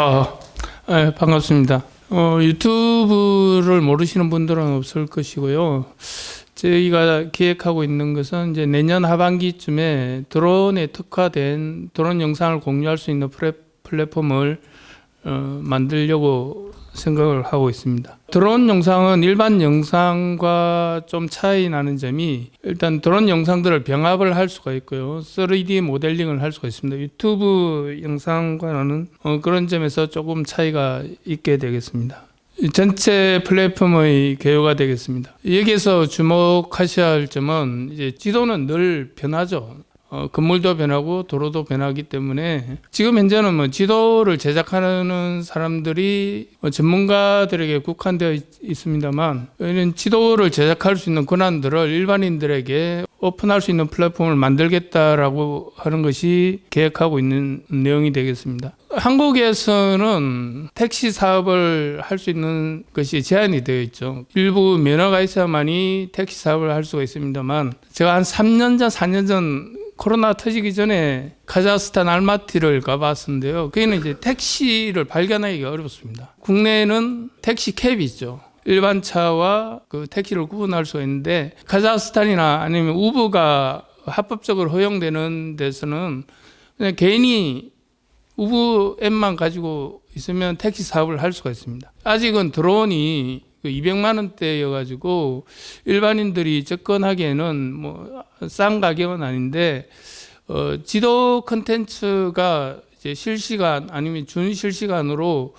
아, 예, 반갑습니다. 어, 유튜브를 모르시는 분들은 없을 것이고요. 저희가 기획하고 있는 것은 이제 내년 하반기쯤에 드론에 특화된 드론 영상을 공유할 수 있는 플랫, 플랫폼을 어, 만들려고 생각을 하고 있습니다. 드론 영상은 일반 영상과 좀 차이 나는 점이 일단 드론 영상들을 병합을 할 수가 있고요. 3D 모델링을 할 수가 있습니다. 유튜브 영상과는 어, 그런 점에서 조금 차이가 있게 되겠습니다. 이 전체 플랫폼의 개요가 되겠습니다. 여기에서 주목하셔야 할 점은 이제 지도는 늘 변하죠. 어, 건물도 변하고 도로도 변하기 때문에 지금 현재는 뭐 지도를 제작하는 사람들이 뭐 전문가들에게 국한되어 있, 있습니다만 이런 지도를 제작할 수 있는 권한들을 일반인들에게 오픈할 수 있는 플랫폼을 만들겠다라고 하는 것이 계획하고 있는 내용이 되겠습니다. 한국에서는 택시 사업을 할 수 있는 것이 제한이 되어 있죠. 일부 면허가 있어야만이 택시 사업을 할 수가 있습니다만 제가 한 3년 전, 4년 전 코로나 터지기 전에 카자흐스탄 알마티를 가봤는데요. 거기는 이제 택시를 발견하기가 어렵습니다. 국내에는 택시 캡이 있죠. 일반 차와 그 택시를 구분할 수가 있는데 카자흐스탄이나 아니면 우버가 합법적으로 허용되는 데서는 그냥 개인이 우버 앱만 가지고 있으면 택시 사업을 할 수가 있습니다. 아직은 드론이 200만 원대여 가지고 일반인들이 접근하기에는 뭐 싼 가격은 아닌데 어, 지도 컨텐츠가 이제 실시간 아니면 준실시간으로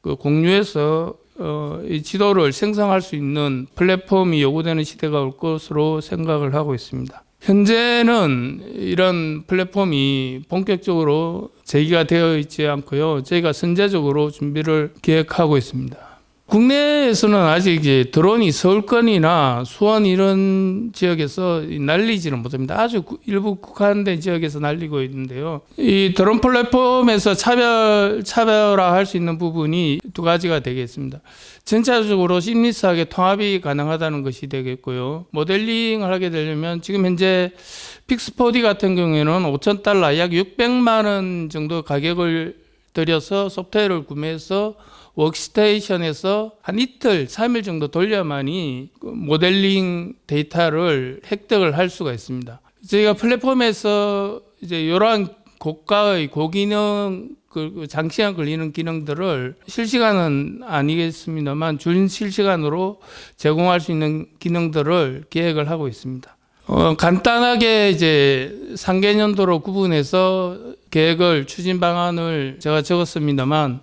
그 공유해서 어, 이 지도를 생성할 수 있는 플랫폼이 요구되는 시대가 올 것으로 생각을 하고 있습니다. 현재는 이런 플랫폼이 본격적으로 제기가 되어 있지 않고요. 저희가 선제적으로 준비를 계획하고 있습니다. 국내에서는 아직 이제 드론이 서울권이나 수원 이런 지역에서 날리지는 못합니다. 아주 구- 일부 국한된 지역에서 날리고 있는데요. 이 드론 플랫폼에서 차별 차별화할 수 있는 부분이 두 가지가 되겠습니다. 전체적으로 심리스하게 통합이 가능하다는 것이 되겠고요. 모델링을 하게 되려면 지금 현재 픽스4D 같은 경우에는 5천 달러 약 600만 원 정도 가격을 들여서 소프트웨어를 구매해서 워크스테이션에서 한 이틀, 3일 정도 돌려만이 그 모델링 데이터를 획득을 할 수가 있습니다. 저희가 플랫폼에서 이제 이러한 고가의 고기능 그 장시간 걸리는 기능들을 실시간은 아니겠습니다만 준 실시간으로 제공할 수 있는 기능들을 계획을 하고 있습니다. 어, 간단하게 이제 상개년도로 구분해서 계획을 추진 방안을 제가 적었습니다만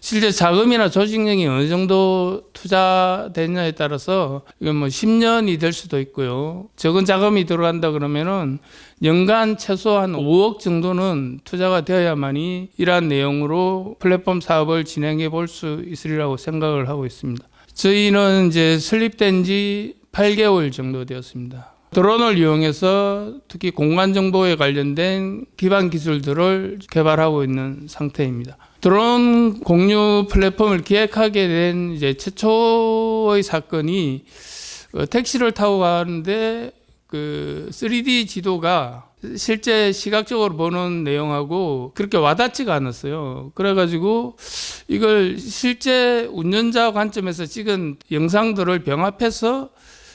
실제 자금이나 조직력이 어느 정도 투자됐냐에 따라서 이건 뭐 10년이 될 수도 있고요. 적은 자금이 들어간다 그러면은 연간 최소한 5억 정도는 투자가 되어야만이 이러한 내용으로 플랫폼 사업을 진행해 볼 수 있으리라고 생각을 하고 있습니다. 저희는 이제 설립된 지 8개월 정도 되었습니다. 드론을 이용해서 특히 공간 정보에 관련된 기반 기술들을 개발하고 있는 상태입니다. 드론 공유 플랫폼을 기획하게 된 이제 최초의 사건이 어, 택시를 타고 가는데 그 3D 지도가 실제 시각적으로 보는 내용하고 그렇게 와닿지가 않았어요. 그래가지고 이걸 실제 운전자 관점에서 찍은 영상들을 병합해서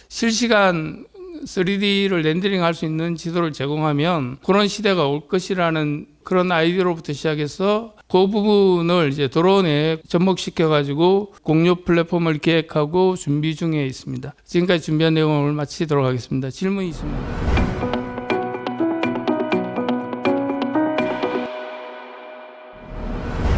실시간 3D를 렌더링 할 수 있는 지도를 제공하면 그런 시대가 올 것이라는 그런 아이디어로부터 시작해서 그 부분을 이제 드론에 접목시켜 가지고 공유 플랫폼을 계획하고 준비 중에 있습니다. 지금까지 준비한 내용을 마치도록 하겠습니다. 질문 있습니다.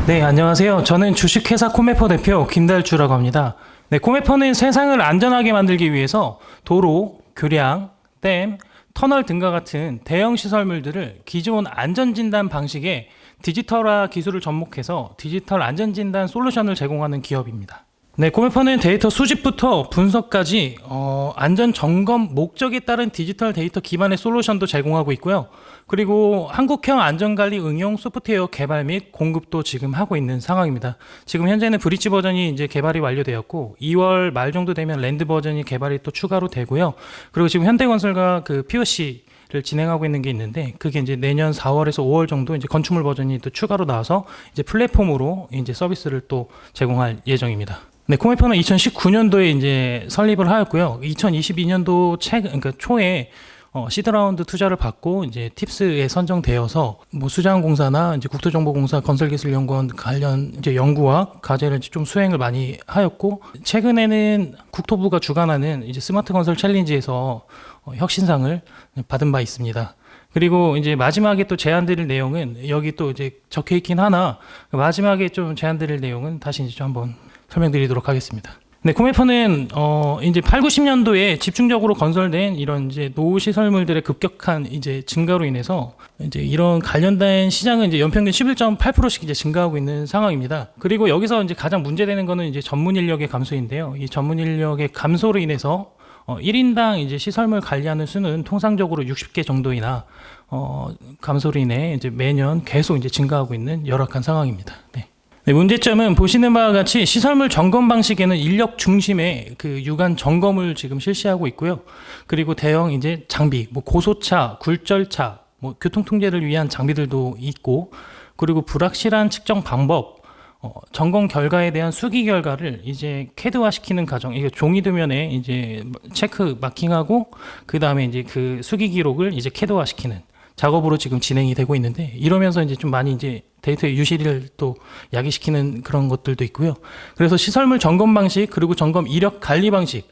네, 안녕하세요. 저는 주식회사 코메퍼 대표 김달주라고 합니다. 네, 코메퍼는 세상을 안전하게 만들기 위해서 도로, 교량, 댐, 터널 등과 같은 대형 시설물들을 기존 안전진단 방식의 디지털화 기술을 접목해서 디지털 안전진단 솔루션을 제공하는 기업입니다. 네, 코메퍼는 데이터 수집부터 분석까지 어, 안전 점검 목적에 따른 디지털 데이터 기반의 솔루션도 제공하고 있고요. 그리고 한국형 안전관리 응용 소프트웨어 개발 및 공급도 지금 하고 있는 상황입니다. 지금 현재는 브릿지 버전이 이제 개발이 완료되었고 2월 말 정도 되면 랜드 버전이 개발이 또 추가로 되고요. 그리고 지금 현대건설과 그 POC 진행하고 있는 게 있는데 그게 이제 내년 4월에서 5월 정도 이제 건축물 버전이 또 추가로 나와서 이제 플랫폼으로 이제 서비스를 또 제공할 예정입니다. 네, 코메퍼는 2019년도에 이제 설립을 하였고요. 2022년도 최 그러니까 초에 어, 시드라운드 투자를 받고 이제 팁스에 선정되어서 뭐 수자원공사나 이제 국토정보공사 건설기술연구원 관련 이제 연구와 과제를 좀 수행을 많이 하였고 최근에는 국토부가 주관하는 이제 스마트 건설 챌린지에서 어, 혁신상을 받은 바 있습니다. 그리고 이제 마지막에 또 제안드릴 내용은 여기 또 이제 적혀 있긴 하나 마지막에 좀 제안드릴 내용은 다시 이제 좀 한번 설명드리도록 하겠습니다. 네, 코메퍼는 어 이제 8, 90년도에 집중적으로 건설된 이런 이제 노후 시설물들의 급격한 이제 증가로 인해서 이제 이런 관련된 시장은 이제 연평균 11.8%씩 이제 증가하고 있는 상황입니다. 그리고 여기서 이제 가장 문제되는 거는 이제 전문 인력의 감소인데요. 이 전문 인력의 감소로 인해서 어 1인당 이제 시설물 관리하는 수는 통상적으로 60개 정도이나 어 감소로 인해 이제 매년 계속 이제 증가하고 있는 열악한 상황입니다. 네. 네, 문제점은 보시는 바와 같이 시설물 점검 방식에는 인력 중심의 그 유관 점검을 지금 실시하고 있고요. 그리고 대형 이제 장비, 뭐 고소차, 굴절차, 뭐 교통 통제를 위한 장비들도 있고, 그리고 불확실한 측정 방법, 어, 점검 결과에 대한 수기 결과를 이제 캐드화 시키는 과정, 이게 종이 도면에 이제 체크 마킹하고 그 다음에 이제 그 수기 기록을 이제 캐드화 시키는 작업으로 지금 진행이 되고 있는데 이러면서 이제 좀 많이 이제 데이터의 유실을 또 야기시키는 그런 것들도 있고요. 그래서 시설물 점검 방식 그리고 점검 이력 관리 방식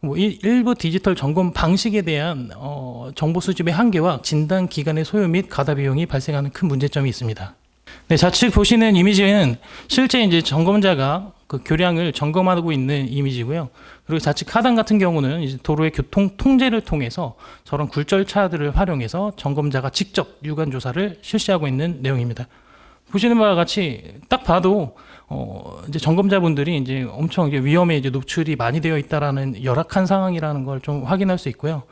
뭐 일- 일부 디지털 점검 방식에 대한 어, 정보 수집의 한계와 진단 기간의 소요 및 가다 비용이 발생하는 큰 문제점이 있습니다. 네, 좌측 보시는 이미지는 실제 이제 점검자가 그 교량을 점검하고 있는 이미지고요. 그리고 좌측 하단 같은 경우는 이제 도로의 교통 통제를 통해서 저런 굴절차들을 활용해서 점검자가 직접 유관 조사를 실시하고 있는 내용입니다. 보시는 바와 같이 딱 봐도 어 이제 점검자분들이 이제 엄청 이제 위험에 이제 노출이 많이 되어 있다라는 열악한 상황이라는 걸 좀 확인할 수 있고요.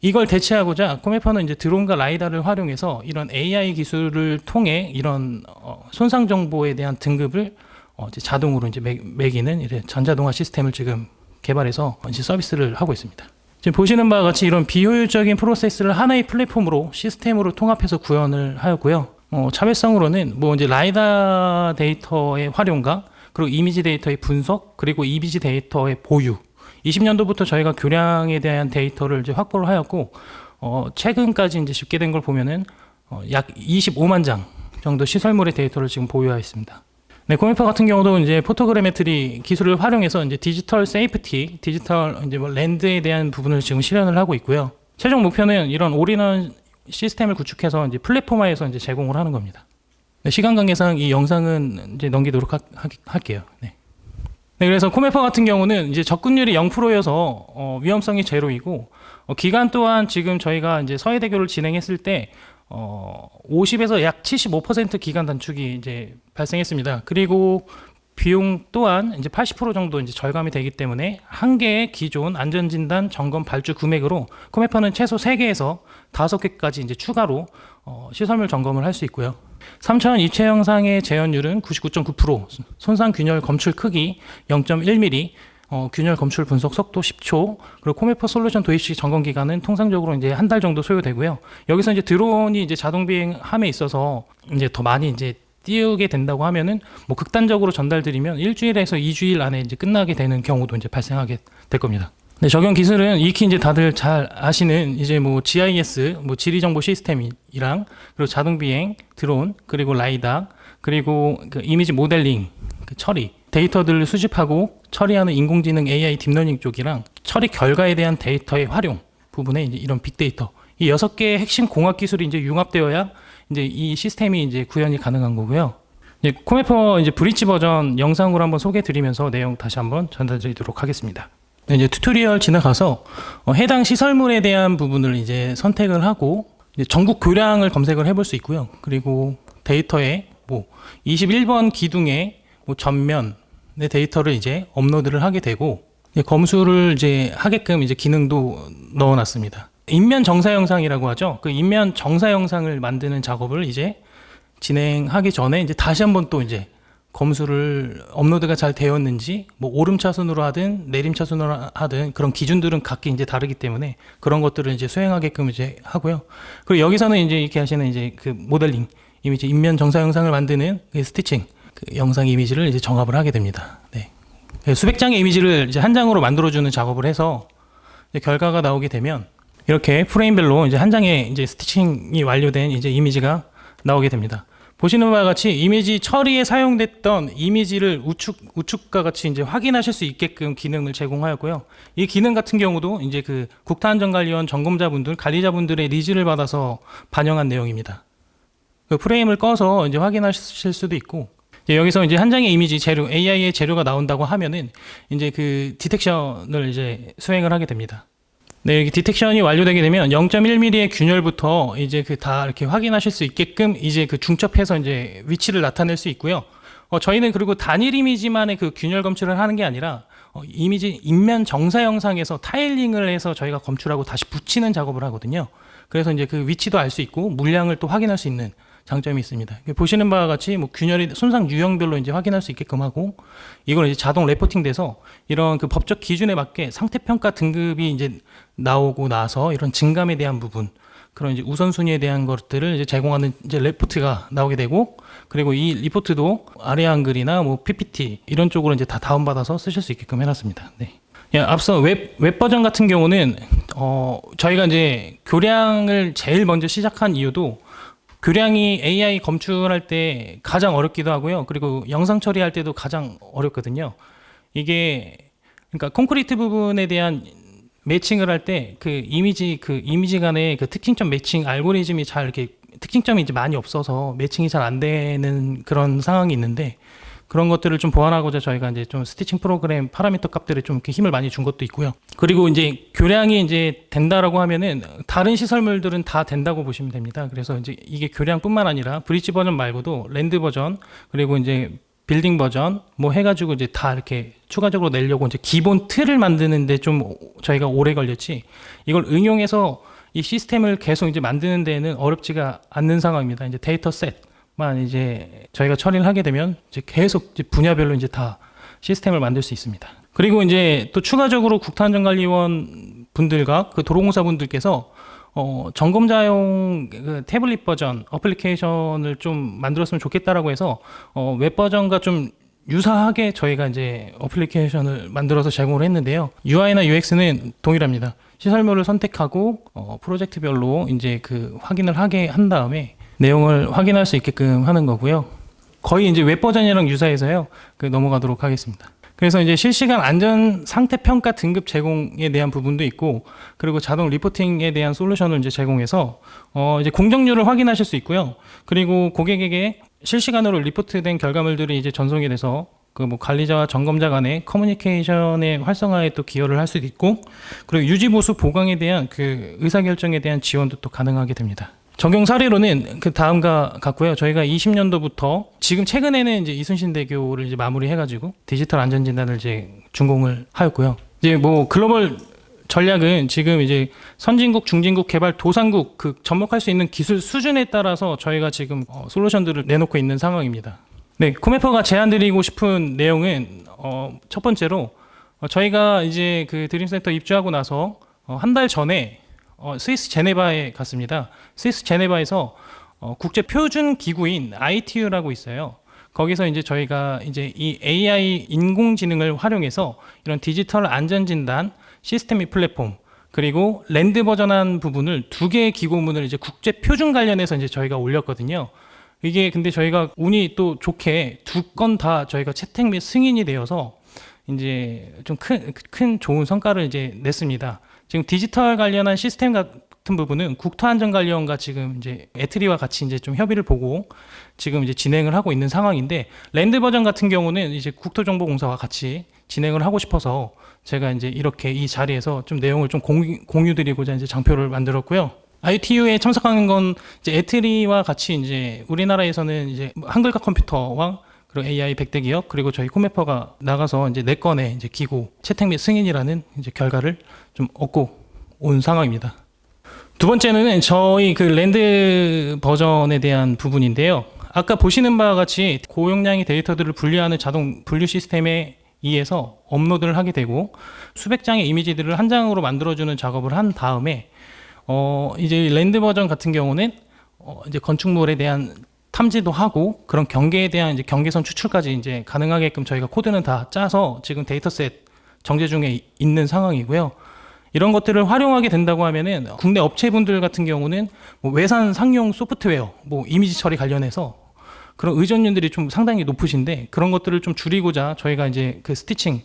이걸 대체하고자 코메퍼는 이제 드론과 라이다를 활용해서 이런 AI 기술을 통해 이런 어, 손상 정보에 대한 등급을 어, 이제 자동으로 이제 매, 매기는 이런 전자동화 시스템을 지금 개발해서 이제 서비스를 하고 있습니다. 지금 보시는 바와 같이 이런 비효율적인 프로세스를 하나의 플랫폼으로 시스템으로 통합해서 구현을 하였고요. 어, 차별성으로는 뭐 이제 라이다 데이터의 활용과 그리고 이미지 데이터의 분석 그리고 이미지 데이터의 보유 20년도부터 저희가 교량에 대한 데이터를 이제 확보를 하였고 어, 최근까지 이제 집계된 걸 보면은 어, 약 25만 장 정도 시설물의 데이터를 지금 보유하였습니다. 네, 코미퍼 같은 경우도 이제 포토그래메트리 기술을 활용해서 이제 디지털 세이프티, 디지털 이제 뭐 랜드에 대한 부분을 지금 실현을 하고 있고요. 최종 목표는 이런 올인원 시스템을 구축해서 이제 플랫폼화해서 이제 제공을 하는 겁니다. 네, 시간 관계상 이 영상은 이제 넘기도록 하, 하, 할게요. 네. 네, 그래서 코메퍼 같은 경우는 이제 접근율이 0%여서 어, 위험성이 제로이고 어, 기간 또한 지금 저희가 이제 서해대교를 진행했을 때 어, 50에서 약 75% 기간 단축이 이제 발생했습니다. 그리고 비용 또한 이제 80% 정도 이제 절감이 되기 때문에 한 개의 기존 안전진단 점검 발주 금액으로 코메퍼는 최소 3개에서 5개까지 이제 추가로 어, 시설물 점검을 할 수 있고요. 3차원 입체 영상의 재현율은 99.9%, 손상 균열 검출 크기 0.1mm, 어, 균열 검출 분석 속도 10초, 그리고 코메퍼 솔루션 도입 시 점검 기간은 통상적으로 이제 한 달 정도 소요되고요. 여기서 이제 드론이 이제 자동 비행함에 있어서 이제 더 많이 이제 띄우게 된다고 하면은 뭐 극단적으로 전달드리면 일주일에서 2주일 안에 이제 끝나게 되는 경우도 이제 발생하게 될 겁니다. 네, 적용 기술은 익히 이제 다들 잘 아시는 이제 뭐 GIS, 뭐 지리 정보 시스템이랑 그리고 자동 비행, 드론, 그리고 라이다, 그리고 그 이미지 모델링, 그 처리, 데이터들을 수집하고 처리하는 인공지능 AI 딥러닝 쪽이랑 처리 결과에 대한 데이터의 활용 부분에 이제 이런 빅데이터 이 여섯 개의 핵심 공학 기술이 이제 융합되어야 이제 이 시스템이 이제 구현이 가능한 거고요. 이제 코메퍼 이제 브릿지 버전 영상으로 한번 소개해 드리면서 내용 다시 한번 전달 드리도록 하겠습니다. 네, 이제 튜토리얼 지나가서 어, 해당 시설물에 대한 부분을 이제 선택을 하고 이제 전국 교량을 검색을 해볼 수 있고요. 그리고 데이터에 뭐 21번 기둥에 뭐 전면의 데이터를 이제 업로드를 하게 되고 이제 검수를 이제 하게끔 이제 기능도 넣어놨습니다. 인면 정사 영상이라고 하죠. 그 인면 정사 영상을 만드는 작업을 이제 진행하기 전에 이제 다시 한번 또 이제 검수를 업로드가 잘 되었는지 뭐 오름 차순으로 하든 내림 차순으로 하든 그런 기준들은 각기 이제 다르기 때문에 그런 것들을 이제 수행하게끔 이제 하고요. 그리고 여기서는 이제 이렇게 하시는 이제 그 모델링 이미지 인면 정사 영상을 만드는 그 스티칭 그 영상 이미지를 이제 정합을 하게 됩니다. 네. 그래서 수백 장의 이미지를 이제 한 장으로 만들어주는 작업을 해서 결과가 나오게 되면 이렇게 프레임별로 이제 한 장의 이제 스티칭이 완료된 이제 이미지가 나오게 됩니다. 보시는 바와 같이 이미지 처리에 사용됐던 이미지를 우측 우측과 같이 이제 확인하실 수 있게끔 기능을 제공하였고요. 이 기능 같은 경우도 이제 그 국타안전관리원 점검자분들, 관리자분들의 니즈를 받아서 반영한 내용입니다. 그 프레임을 꺼서 이제 확인하실 수도 있고 이제 여기서 이제 한 장의 이미지 재료 AI의 재료가 나온다고 하면은 이제 그 디텍션을 이제 수행을 하게 됩니다. 네, 여기 디텍션이 완료되게 되면 0.1mm의 균열부터 이제 그 다 이렇게 확인하실 수 있게끔 이제 그 중첩해서 이제 위치를 나타낼 수 있고요. 어, 저희는 그리고 단일 이미지만의 그 균열 검출을 하는 게 아니라 어, 이미지 인면 정사 영상에서 타일링을 해서 저희가 검출하고 다시 붙이는 작업을 하거든요. 그래서 이제 그 위치도 알 수 있고 물량을 또 확인할 수 있는 장점이 있습니다. 보시는 바와 같이 뭐 균열이 손상 유형별로 이제 확인할 수 있게끔 하고 이걸 이제 자동 레포팅돼서 이런 그 법적 기준에 맞게 상태 평가 등급이 이제 나오고 나서 이런 증감에 대한 부분 그런 이제 우선순위에 대한 것들을 이제 제공하는 이제 레포트가 나오게 되고 그리고 이 리포트도 아래 한글이나 뭐 PPT 이런 쪽으로 이제 다 다운받아서 쓰실 수 있게끔 해놨습니다. 네. 예, 앞서 웹, 웹 버전 같은 경우는 어, 저희가 이제 교량을 제일 먼저 시작한 이유도 교량이 AI 검출할 때 가장 어렵기도 하고요. 그리고 영상 처리할 때도 가장 어렵거든요. 이게 그러니까 콘크리트 부분에 대한 매칭을 할 때 그 이미지 그 이미지 간의 그 특징점 매칭 알고리즘이 잘 이렇게 특징점이 이제 많이 없어서 매칭이 잘 안 되는 그런 상황이 있는데 그런 것들을 좀 보완하고자 저희가 이제 좀 스티칭 프로그램 파라미터 값들에 좀 이렇게 힘을 많이 준 것도 있고요. 그리고 이제 교량이 이제 된다라고 하면은 다른 시설물들은 다 된다고 보시면 됩니다. 그래서 이제 이게 교량뿐만 아니라 브릿지 버전 말고도 랜드 버전 그리고 이제 빌딩 버전 뭐 해가지고 이제 다 이렇게 추가적으로 내려고 이제 기본 틀을 만드는데 좀 저희가 오래 걸렸지 이걸 응용해서 이 시스템을 계속 이제 만드는 데는 어렵지가 않는 상황입니다. 이제 데이터 셋 만 이제 저희가 처리를 하게 되면 이제 계속 이제 분야별로 이제 다 시스템을 만들 수 있습니다. 그리고 이제 또 추가적으로 국토안전관리원 분들과 그 도로공사 분들께서 어, 점검자용 그 태블릿 버전 어플리케이션을 좀 만들었으면 좋겠다라고 해서 어, 웹 버전과 좀 유사하게 저희가 이제 어플리케이션을 만들어서 제공을 했는데요. UI나 UX는 동일합니다. 시설물을 선택하고 어, 프로젝트별로 이제 그 확인을 하게 한 다음에 내용을 확인할 수 있게끔 하는 거고요. 거의 이제 웹 버전이랑 유사해서요. 그 넘어가도록 하겠습니다. 그래서 이제 실시간 안전 상태 평가 등급 제공에 대한 부분도 있고 그리고 자동 리포팅에 대한 솔루션을 이제 제공해서 어 이제 공정률을 확인하실 수 있고요. 그리고 고객에게 실시간으로 리포트된 결과물들이 이제 전송이 돼서 그 뭐 관리자와 점검자 간의 커뮤니케이션의 활성화에 또 기여를 할 수도 있고 그리고 유지 보수 보강에 대한 그 의사 결정에 대한 지원도 또 가능하게 됩니다. 적용 사례로는 그 다음과 같고요. 저희가 20년도부터 지금 최근에는 이제 이순신 대교를 이제 마무리해가지고 디지털 안전 진단을 이제 준공을 하였고요. 이제 뭐 글로벌 전략은 지금 이제 선진국, 중진국, 개발 도상국 그 접목할 수 있는 기술 수준에 따라서 저희가 지금 어, 솔루션들을 내놓고 있는 상황입니다. 네, 코메퍼가 제안드리고 싶은 내용은 어, 첫 번째로 어, 저희가 이제 그 드림센터 입주하고 나서 어, 한 달 전에 어, 스위스 제네바에 갔습니다. 스위스 제네바에서 어, 국제 표준 기구인 ITU라고 있어요. 거기서 이제 저희가 이제 이 AI 인공지능을 활용해서 이런 디지털 안전 진단 시스템 및 플랫폼 그리고 랜드 버전한 부분을 두 개의 기고문을 이제 국제 표준 관련해서 이제 저희가 올렸거든요. 이게 근데 저희가 운이 또 좋게 두 건 다 저희가 채택 및 승인이 되어서 이제 좀 큰 큰 좋은 성과를 이제 냈습니다. 지금 디지털 관련한 시스템 같은 부분은 국토안전관리원과 지금 이제 에트리와 같이 이제 좀 협의를 보고 지금 이제 진행을 하고 있는 상황인데 랜드 버전 같은 경우는 이제 국토정보공사와 같이 진행을 하고 싶어서 제가 이제 이렇게 이 자리에서 좀 내용을 좀 공유, 공유드리고자 이제 장표를 만들었고요. ITU에 참석하는 건 이제 에트리와 같이 이제 우리나라에서는 이제 한글과 컴퓨터와 그리고 AI 100대 기업 그리고 저희 코메퍼가 나가서 이제 네 건의 이제 기구 채택 및 승인이라는 이제 결과를 좀 얻고 온 상황입니다. 두 번째는 저희 그 랜드 버전에 대한 부분인데요. 아까 보시는 바와 같이 고용량의 데이터들을 분리하는 자동 분류 시스템에 의해서 업로드를 하게 되고 수백 장의 이미지들을 한 장으로 만들어주는 작업을 한 다음에 어 이제 랜드 버전 같은 경우는 어 이제 건축물에 대한 탐지도 하고 그런 경계에 대한 이제 경계선 추출까지 이제 가능하게끔 저희가 코드는 다 짜서 지금 데이터셋 정제 중에 이- 있는 상황이고요. 이런 것들을 활용하게 된다고 하면은 국내 업체분들 같은 경우는 뭐 외산 상용 소프트웨어, 뭐 이미지 처리 관련해서 그런 의존율들이 좀 상당히 높으신데 그런 것들을 좀 줄이고자 저희가 이제 그 스티칭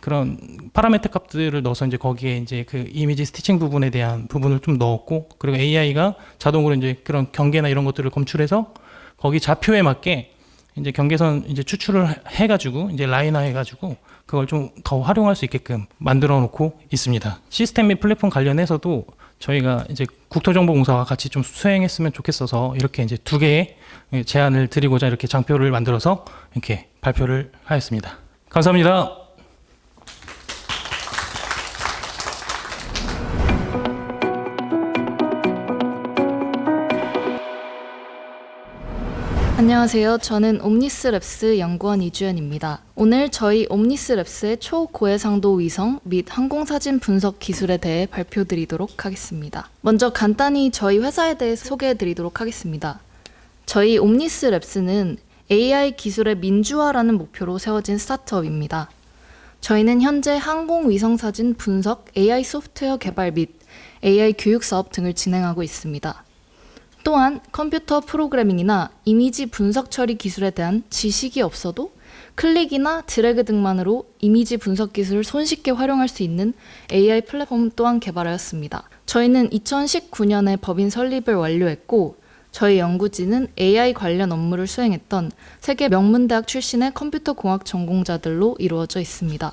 그런 파라메터 값들을 넣어서 이제 거기에 이제 그 이미지 스티칭 부분에 대한 부분을 좀 넣었고 그리고 AI가 자동으로 이제 그런 경계나 이런 것들을 검출해서 거기 좌표에 맞게 이제 경계선 이제 추출을 해가지고 이제 라인화 해가지고 그걸 좀 더 활용할 수 있게끔 만들어 놓고 있습니다. 시스템 및 플랫폼 관련해서도 저희가 이제 국토정보공사와 같이 좀 수행했으면 좋겠어서 이렇게 이제 두 개의 제안을 드리고자 이렇게 장표를 만들어서 이렇게 발표를 하였습니다. 감사합니다. 안녕하세요. 저는 옴니스랩스 연구원 이주연입니다. 오늘 저희 옴니스랩스의 초고해상도 위성 및 항공사진 분석 기술에 대해 발표드리도록 하겠습니다. 먼저 간단히 저희 회사에 대해 소개해드리도록 하겠습니다. 저희 옴니스랩스는 AI 기술의 민주화라는 목표로 세워진 스타트업입니다. 저희는 현재 항공 위성 사진 분석, AI 소프트웨어 개발 및 AI 교육 사업 등을 진행하고 있습니다. 또한 컴퓨터 프로그래밍이나 이미지 분석 처리 기술에 대한 지식이 없어도 클릭이나 드래그 등만으로 이미지 분석 기술을 손쉽게 활용할 수 있는 AI 플랫폼 또한 개발하였습니다. 저희는 2019년에 법인 설립을 완료했고 저희 연구진은 AI 관련 업무를 수행했던 세계 명문대학 출신의 컴퓨터 공학 전공자들로 이루어져 있습니다.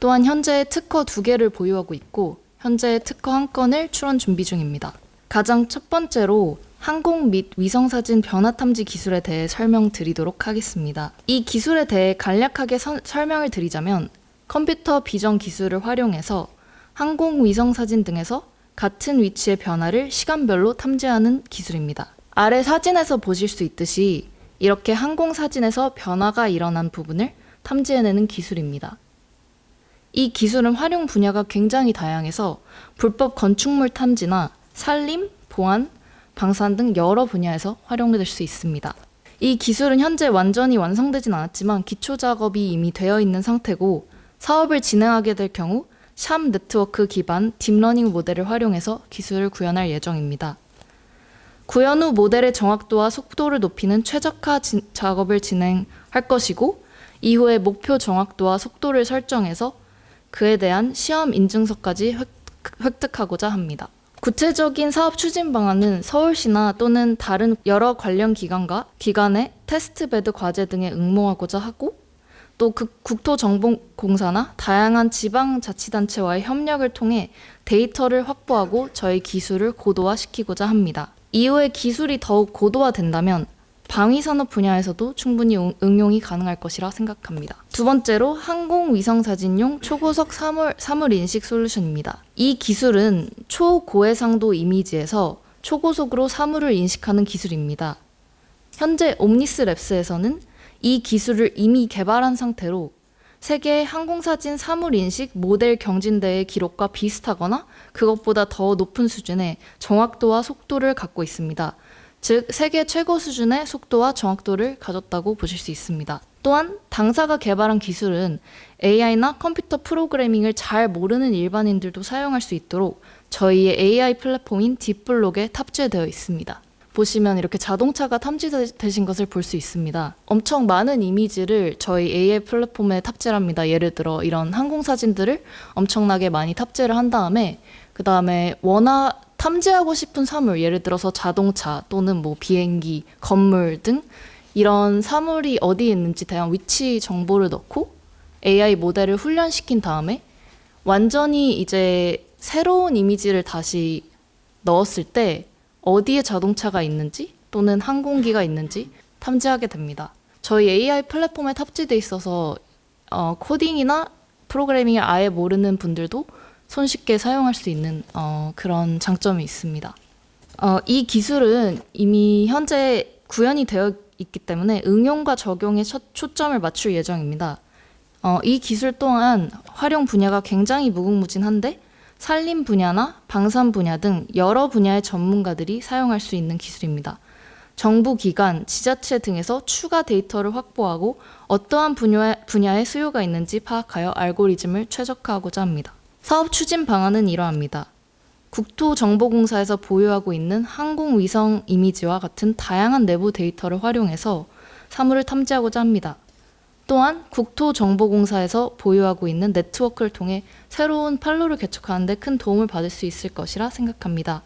또한 현재 특허 두 개를 보유하고 있고 현재 특허 한 건을 출원 준비 중입니다. 가장 첫 번째로 항공 및 위성 사진 변화 탐지 기술에 대해 설명드리도록 하겠습니다. 이 기술에 대해 간략하게 선- 설명을 드리자면 컴퓨터 비전 기술을 활용해서 항공 위성 사진 등에서 같은 위치의 변화를 시간별로 탐지하는 기술입니다. 아래 사진에서 보실 수 있듯이 이렇게 항공 사진에서 변화가 일어난 부분을 탐지해내는 기술입니다. 이 기술은 활용 분야가 굉장히 다양해서 불법 건축물 탐지나 산림, 보안, 방산 등 여러 분야에서 활용될 수 있습니다. 이 기술은 현재 완전히 완성되진 않았지만 기초 작업이 이미 되어 있는 상태고 사업을 진행하게 될 경우 샴 네트워크 기반 딥러닝 모델을 활용해서 기술을 구현할 예정입니다. 구현 후 모델의 정확도와 속도를 높이는 최적화 진- 작업을 진행할 것이고 이후에 목표 정확도와 속도를 설정해서 그에 대한 시험 인증서까지 획- 획득하고자 합니다. 구체적인 사업 추진 방안은 서울시나 또는 다른 여러 관련 기관과 기관의 테스트베드 과제 등에 응모하고자 하고 또그 국토정보공사나 다양한 지방자치단체와의 협력을 통해 데이터를 확보하고 저희 기술을 고도화시키고자 합니다. 이후에 기술이 더욱 고도화된다면 방위산업 분야에서도 충분히 응- 응용이 가능할 것이라 생각합니다. 두 번째로 항공위성사진용 초고속 사물, 사물 인식 솔루션입니다. 이 기술은 초고해상도 이미지에서 초고속으로 사물을 인식하는 기술입니다. 현재 옴니스 랩스에서는 이 기술을 이미 개발한 상태로 세계 항공사진 사물 인식 모델 경진대의 기록과 비슷하거나 그것보다 더 높은 수준의 정확도와 속도를 갖고 있습니다. 즉 세계 최고 수준의 속도와 정확도를 가졌다고 보실 수 있습니다. 또한 당사가 개발한 기술은 AI나 컴퓨터 프로그래밍을 잘 모르는 일반인들도 사용할 수 있도록 저희의 AI 플랫폼인 딥블록에 탑재되어 있습니다. 보시면 이렇게 자동차가 탐지되신 것을 볼 수 있습니다. 엄청 많은 이미지를 저희 AI 플랫폼에 탑재를 합니다. 예를 들어 이런 항공 사진들을 엄청나게 많이 탑재를 한 다음에 그 다음에 원하 탐지하고 싶은 사물, 예를 들어서 자동차 또는 뭐 비행기, 건물 등 이런 사물이 어디에 있는지 대한 위치 정보를 넣고 AI 모델을 훈련시킨 다음에 완전히 이제 새로운 이미지를 다시 넣었을 때 어디에 자동차가 있는지 또는 항공기가 있는지 탐지하게 됩니다. 저희 AI 플랫폼에 탑재돼 있어서 어, 코딩이나 프로그래밍을 아예 모르는 분들도 손쉽게 사용할 수 있는 어, 그런 장점이 있습니다. 어, 이 기술은 이미 현재 구현이 되어 있기 때문에 응용과 적용에 초- 초점을 맞출 예정입니다. 어, 이 기술 또한 활용 분야가 굉장히 무궁무진한데 산림 분야나 방산 분야 등 여러 분야의 전문가들이 사용할 수 있는 기술입니다. 정부 기관, 지자체 등에서 추가 데이터를 확보하고 어떠한 분야, 분야에 수요가 있는지 파악하여 알고리즘을 최적화하고자 합니다. 사업 추진 방안은 이러합니다. 국토정보공사에서 보유하고 있는 항공위성 이미지와 같은 다양한 내부 데이터를 활용해서 사물을 탐지하고자 합니다. 또한 국토정보공사에서 보유하고 있는 네트워크를 통해 새로운 판로를 개척하는 데 큰 도움을 받을 수 있을 것이라 생각합니다.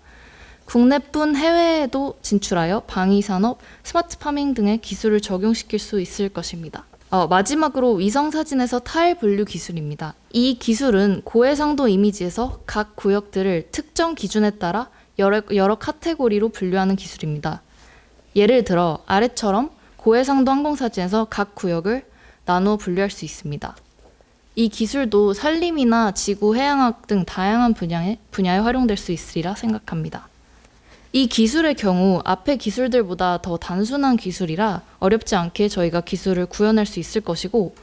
국내뿐 해외에도 진출하여 방위산업, 스마트 파밍 등의 기술을 적용시킬 수 있을 것입니다. 어, 마지막으로 위성 사진에서 타일 분류 기술입니다. 이 기술은 고해상도 이미지에서 각 구역들을 특정 기준에 따라 여러, 여러 카테고리로 분류하는 기술입니다. 예를 들어 아래처럼 고해상도 항공사진에서 각 구역을 나누어 분류할 수 있습니다. 이 기술도 산림이나 지구 해양학 등 다양한 분야에, 분야에 활용될 수 있으리라 생각합니다. 이 기술의 경우 앞의 기술들보다 더 단순한 기술이라 어렵지 않게 저희가 기술을 구현할 수 있을 것이고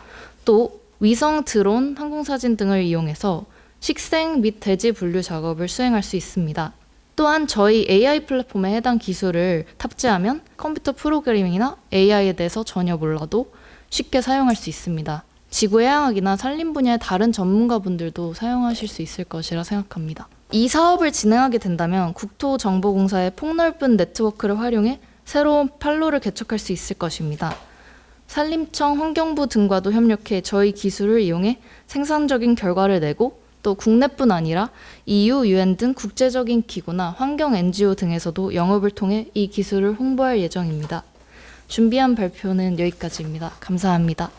또 위성 드론 항공사진 등을 이용해서 식생 및 대지 분류 작업을 수행할 수 있습니다. 또한 저희 AI 플랫폼에 해당 기술을 탑재하면 컴퓨터 프로그래밍이나 AI에 대해서 전혀 몰라도 쉽게 사용할 수 있습니다. 지구 해양학이나 산림 분야의 다른 전문가분들도 사용하실 수 있을 것이라 생각합니다. 이 사업을 진행하게 된다면 국토정보공사의 폭넓은 네트워크를 활용해 새로운 판로를 개척할 수 있을 것입니다. 산림청, 환경부 등과도 협력해 저희 기술을 이용해 생산적인 결과를 내고 또 국내뿐 아니라 EU, UN 등 국제적인 기구나 환경 NGO 등에서도 영업을 통해 이 기술을 홍보할 예정입니다. 준비한 발표는 여기까지입니다. 감사합니다.